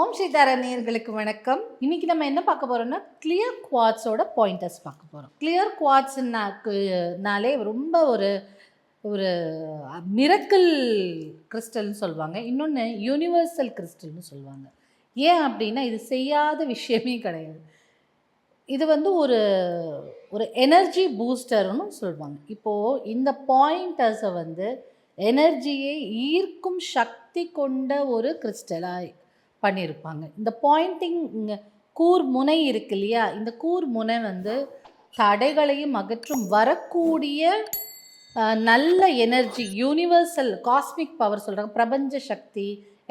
ஓம் சீதாரா நேர்களுக்கு வணக்கம். இன்னைக்கு நம்ம என்ன பார்க்க போறோம்னா கிளியர் குவாட்ஸோட பாயிண்டர்ஸ் பார்க்க போறோம். கிளியர் குவாட்ஸ்னாலே ரொம்ப ஒரு ஒரு மிரக்கல் கிறிஸ்டல்னு சொல்லுவாங்க. இன்னொன்று யூனிவர்சல் கிறிஸ்டல்னு சொல்லுவாங்க. ஏன் அப்படின்னா இது செய்யாத விஷயமே கிடையாது. இது வந்து ஒரு ஒரு எனர்ஜி பூஸ்டர்னு சொல்லுவாங்க. இப்போது இந்த பாயிண்டர்ஸை வந்து எனர்ஜியை ஈர்க்கும் சக்தி கொண்ட ஒரு கிறிஸ்டலாக பண்ணியிருப்பாங்க இந்த பாயிண்டிங் இங்கே கூர் முனை இருக்கு இல்லையா? இந்த கூர் முனை வந்து தடைகளையும் அகற்றும் வரக்கூடிய நல்ல எனர்ஜி யூனிவர்சல் காஸ்மிக் பவர் சொல்கிறாங்க பிரபஞ்ச சக்தி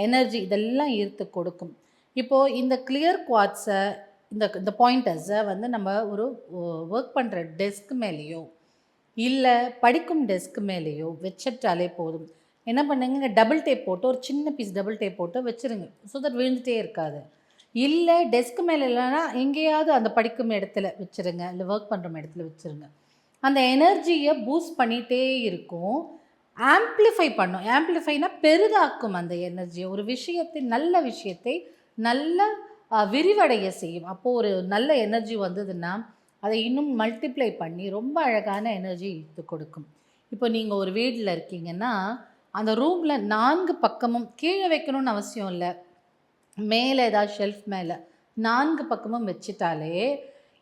எனர்ஜி இதெல்லாம் ஈர்த்து கொடுக்கும். இப்போது இந்த கிளியர் குவாட்ஸை இந்த இந்த பாயிண்டர்ஸை வந்து நம்ம ஒரு ஒர்க் பண்ணுற டெஸ்க் மேலேயோ இல்லை படிக்கும் டெஸ்க் மேலேயோ வச்சிட்டாலே போதும். என்ன பண்ணுங்க டபுள் டேப் போட்டு ஒரு சின்ன பீஸ் டபுள் டேப் போட்டு வச்சிருங்க. ஸோ தட் விழுந்துட்டே இருக்காது. இல்லை டெஸ்க் மேலே இல்லைன்னா எங்கேயாவது அந்த படிக்கும் இடத்துல வச்சிருங்க. இல்லை ஒர்க் பண்ணுற இடத்துல வச்சிருங்க. அந்த எனர்ஜியை பூஸ்ட் பண்ணிகிட்டே இருக்கும். ஆம்ப்ளிஃபை பண்ணும். ஆம்ப்ளிஃபைனா பெரிதாக்கும் அந்த எனர்ஜியை ஒரு விஷயத்தை நல்ல விஷயத்தை நல்ல விரிவடைய செய்யும். அப்போது ஒரு நல்ல எனர்ஜி வந்ததுன்னா அதை இன்னும் மல்டிப்ளை பண்ணி ரொம்ப அழகான எனர்ஜி இது கொடுக்கும். இப்போ நீங்கள் ஒரு வீட்டில் இருக்கீங்கன்னா அந்த ரூமில் நான்கு பக்கமும் கீழே வைக்கணும்னு அவசியம் இல்லை. மேலே ஏதாவது ஷெல்ஃப் மேலே நான்கு பக்கமும் வச்சிட்டாலே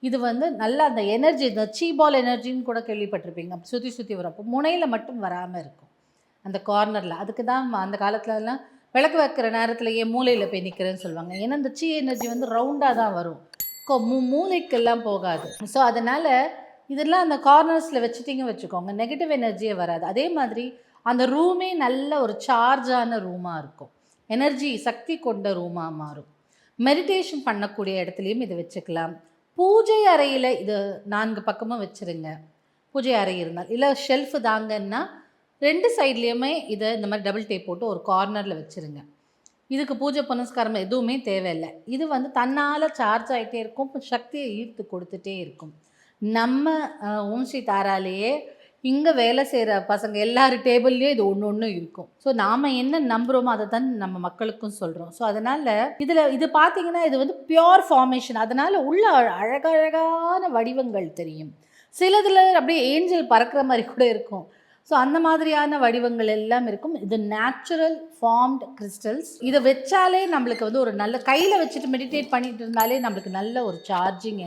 இது வந்து நல்லா அந்த எனர்ஜி இந்த சீபால் எனர்ஜின்னு கூட கேள்விப்பட்டிருப்பீங்க. சுற்றி சுற்றி வரப்போ முனையில் மட்டும் வராமல் இருக்கும். அந்த கார்னரில் அதுக்கு தான் அந்த காலத்துலலாம் விளக்கு வைக்கிற நேரத்துலையே மூலையில் போய் நிற்கிறேன்னு சொல்லுவாங்க. ஏன்னா இந்த சீ எனர்ஜி வந்து ரவுண்டாக தான் வரும். மூ மூளைக்கெல்லாம் போகாது. ஸோ அதனால் இதெல்லாம் அந்த கார்னர்ஸில் வச்சுட்டிங்க வச்சுக்கோங்க. நெகட்டிவ் எனர்ஜியே வராது. அதே மாதிரி அந்த ரூமே நல்ல ஒரு சார்ஜான ரூமாக இருக்கும். எனர்ஜி சக்தி கொண்ட ரூமாக மாறும். மெடிடேஷன் பண்ணக்கூடிய இடத்துலையும் இதை வச்சுக்கலாம். பூஜை அறையில் இது நான்கு பக்கமும் வச்சுருங்க. பூஜை அறை இருந்தால். இல்லை ஷெல்ஃபு தாங்கன்னா ரெண்டு சைட்லேயுமே இதை இந்த மாதிரி டபுள் டேப் போட்டு ஒரு கார்னரில் வச்சுருங்க. இதுக்கு பூஜை புனஸ்காரம் எதுவுமே தேவையில்லை. இது வந்து தன்னால் சார்ஜ் ஆகிட்டே இருக்கும். சக்தியை ஈர்த்து கொடுத்துட்டே இருக்கும். நம்ம அஹ், ஓம் ஸ்ரீ தாராலேயே இங்கே வேலை செய்கிற பசங்க எல்லார் டேபிள்லேயும் இது ஒன்று ஒன்று இருக்கும். ஸோ நாம் என்ன நம்புகிறோமோ அதை தான் நம்ம மக்களுக்கும் சொல்கிறோம் ஸோ அதனால் இதில் இது பார்த்தீங்கன்னா இது வந்து பியோர் ஃபார்மேஷன் அதனால் உள்ள அழ- அழகழகான வடிவங்கள் தெரியும். சிலதில் அப்படியே ஏஞ்சல் பறக்கிற மாதிரி கூட இருக்கும். ஸோ அந்த மாதிரியான வடிவங்கள் எல்லாம் இருக்கும். இது நேச்சுரல் ஃபார்ம்ட் கிறிஸ்டல்ஸ் இதை வச்சாலே நம்மளுக்கு வந்து ஒரு நல்ல கையில் வச்சுட்டு மெடிடேட் பண்ணிட்டு இருந்தாலே நம்மளுக்கு நல்ல ஒரு சார்ஜிங்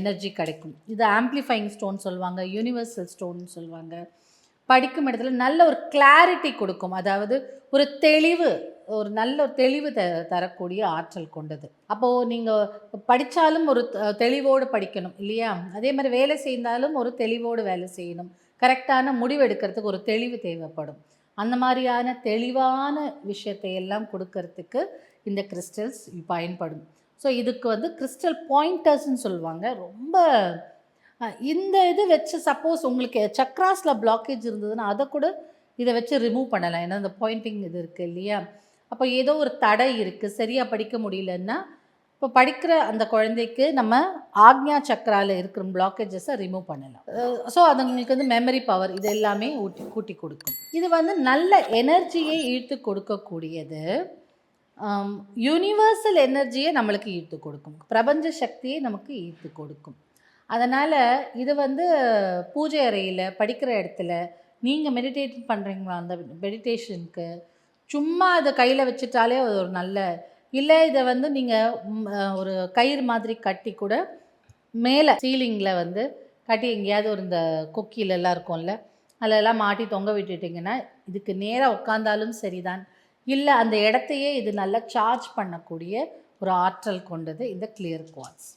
எனர்ஜி கிடைக்கும். இது ஆம்ப்ளிஃபைங் ஸ்டோன் சொல்லுவாங்க யூனிவர்சல் ஸ்டோன் சொல்லுவாங்க. படிக்கும் இடத்துல நல்ல ஒரு கிளாரிட்டி கொடுக்கும். அதாவது ஒரு தெளிவு ஒரு நல்ல ஒரு தெளிவு த தரக்கூடிய ஆற்றல் கொண்டது. அப்போது நீங்கள் படித்தாலும் ஒரு தெளிவோடு படிக்கணும் இல்லையா? அதே மாதிரி வேலை செய்தாலும் ஒரு தெளிவோடு வேலை செய்யணும். கரெக்டான முடிவு எடுக்கிறதுக்கு ஒரு தெளிவு தேவைப்படும். அந்த மாதிரியான தெளிவான விஷயத்தை எல்லாம் கொடுக்கறதுக்கு இந்த கிறிஸ்டல்ஸ் பயன்படும். ஸோ இதுக்கு வந்து கிறிஸ்டல் பாயிண்டர்ஸ்ன்னு சொல்லுவாங்க. ரொம்ப இந்த இது வச்சு சப்போஸ் உங்களுக்கு சக்ராஸில் பிளாக்கேஜ் இருந்ததுன்னா அதை கூட இதை வச்சு ரிமூவ் பண்ணலாம். ஏன்னா இந்த பாயிண்டிங் இது இருக்குது இல்லையா? அப்போ ஏதோ ஒரு தடை இருக்குது சரியாக படிக்க முடியலன்னா இப்போ படிக்கிற அந்த குழந்தைக்கு நம்ம ஆக்ஞா சக்கரால இருக்கிற பிளாக்கேஜஸை ரிமூவ் பண்ணலாம். ஸோ அதுங்களுக்கு வந்து மெமரி பவர் இது எல்லாமே ஊட்டி கூட்டி கொடுக்கும். இது வந்து நல்ல எனர்ஜியை ஈர்த்து கொடுக்கக்கூடியது. யூனிவர்சல் எனர்ஜியை நம்மளுக்கு ஈர்த்து கொடுக்கும். பிரபஞ்ச சக்தியை நமக்கு ஈர்த்து கொடுக்கும். அதனால் இது வந்து பூஜை அறையில் படிக்கிற இடத்துல நீங்கள் மெடிடேட் பண்ணுறீங்களா அந்த மெடிடேஷனுக்கு சும்மா அதை கையில் வச்சுட்டாலே அது ஒரு நல்ல இல்லை இதை வந்து நீங்கள் ஒரு கயிறு மாதிரி கட்டி கூட மேலே சீலிங்கில் வந்து கட்டி எங்கேயாவது ஒரு இந்த கொக்கிலெல்லாம் இருக்கும்ல அதிலெல்லாம் மாட்டி தொங்க விட்டுட்டிங்கன்னா இதுக்கு நேராக உட்காந்தாலும் சரிதான். இல்லை அந்த இடத்தையே இது நல்லா சார்ஜ் பண்ணக்கூடிய ஒரு ஆற்றல் கொண்டது இந்த கிளியர் குவாட்ஸ்